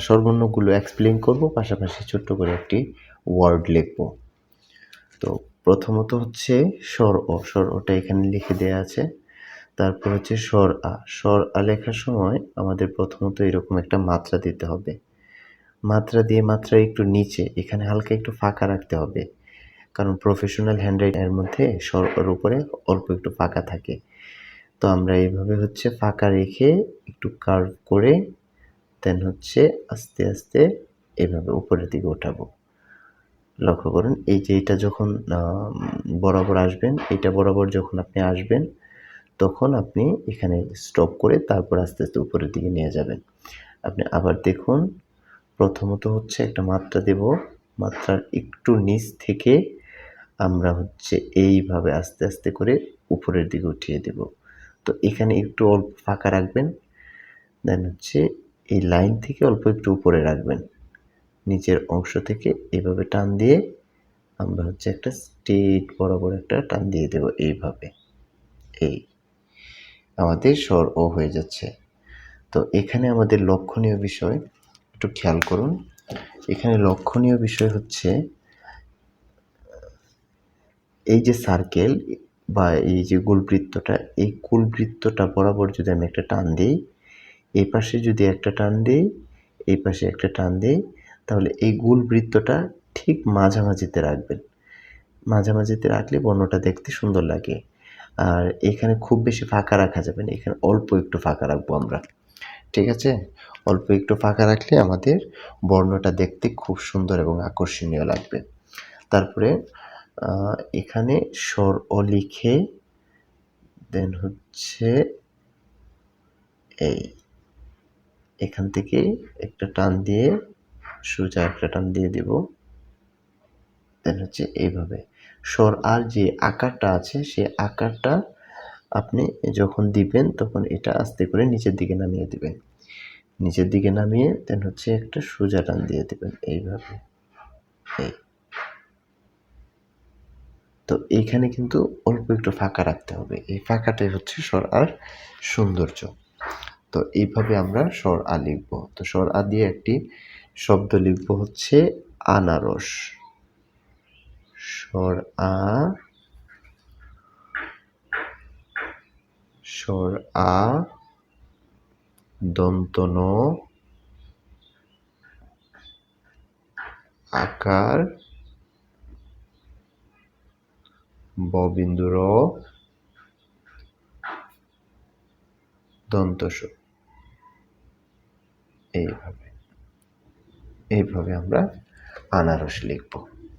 স্বরবর্ণগুলো explain করব, পাশাপাশি ছোট্ট করে একটি ওয়ার্ড লিখব। তো প্রথমত হচ্ছে স্বর অ, স্বর ওটা এখানে লিখে দেওয়া আছে। তারপর হচ্ছে স্বর আ স্বর আ লেখার সময় আমাদের প্রথমত এরকম একটা মাত্রা দিতে হবে। মাত্রা দিয়ে মাত্রা একটু নিচে, এখানে হালকা একটু ফাঁকা রাখতে হবে। কারণ প্রফেশনাল হ্যান্ডরাইটের মধ্যে স্বর উপরে অল্প একটু ফাঁকা থাকে। তো আমরা এইভাবে হচ্ছে ফাঁকা রেখে একটু কার্ভ করে দেন হচ্ছে আস্তে আস্তে এভাবে উপরের দিকে ওঠাবো। লক্ষ্য করুন, এই যে এটা যখন বরাবর আসবেন, এটা বরাবর যখন আপনি আসবেন, তখন আপনি এখানে স্টপ করে তারপর আস্তে আস্তে উপরের দিকে নিয়ে যাবেন। আপনি আবার দেখুন, প্রথমত হচ্ছে একটা মাত্রা দেব, মাত্রার একটু নিচ থেকে আমরা হচ্ছে এইভাবে আস্তে আস্তে করে উপরের দিকে উঠিয়ে দেব। তো এখানে একটু অল্প ফাঁকা রাখবেন, দেন হচ্ছে এই লাইন থেকে অল্প একটু উপরে রাখবেন। নিচের অংশ থেকে এভাবে টান দিয়ে আমরা হচ্ছে একটা স্টেট বরাবর একটা টান দিয়ে দেব এইভাবে। এই। আমাদের স্বর ও হয়ে যাচ্ছে। তো এখানে আমাদের লক্ষণীয় বিষয়, একটু খেয়াল করুন। এখানে লক্ষণীয় বিষয় হচ্ছে, এই যে সার্কেল বা এই যে গোলবৃত্তটা এই গোলবৃত্তটা বরাবর যদি আমি একটা টান দিই এই পাশে যদি একটা টান দিই, এই পাশে একটা টান দিই, তাহলে এই গোলবৃত্তটা ঠিক মাঝামাঝিতে রাখবেন। মাঝামাঝিতে রাখলে বর্ণটা দেখতে সুন্দর লাগে। আর এখানে খুব বেশি ফাঁকা রাখা যাবে না, এখানে অল্প একটু ফাঁকা রাখব আমরা। ঠিক আছে? অল্প একটু ফাঁকা রাখলে আমাদের বর্ণটা দেখতে খুব সুন্দর এবং আকর্ষণীয় লাগবে। তারপরে এখানে স্বর ও লিখে দেন হচ্ছে এই। এখান থেকে একটা টান দিয়ে সোজা একটা টান দিয়ে দিব। দেন হচ্ছে এইভাবে। স্বর আর যে আকারটা আছে, সে আকারটা আপনি যখন দিবেন, তখন এটা আস্তে করে নিচের দিকে নামিয়ে দিবেন। নিচের দিকে নামিয়ে দেন হচ্ছে একটা সোজা টান দিয়ে দেবেন এইভাবে। এই। তো এইখানে কিন্তু অল্প একটু ফাঁকা রাখতে হবে। এই ফাঁকাটাই হচ্ছে স্বর আর সৌন্দর্য। তো এইভাবে আমরা স্বর আ লিখব। তো স্বর আ দিয়ে একটি শব্দ লিখব হচ্ছে আনারস। স্বর আ স্বর আ, দন্তন, আকার, ববিন্দুর দন্তস এইভাবে। এইভাবে আমরা আনারস লিখব।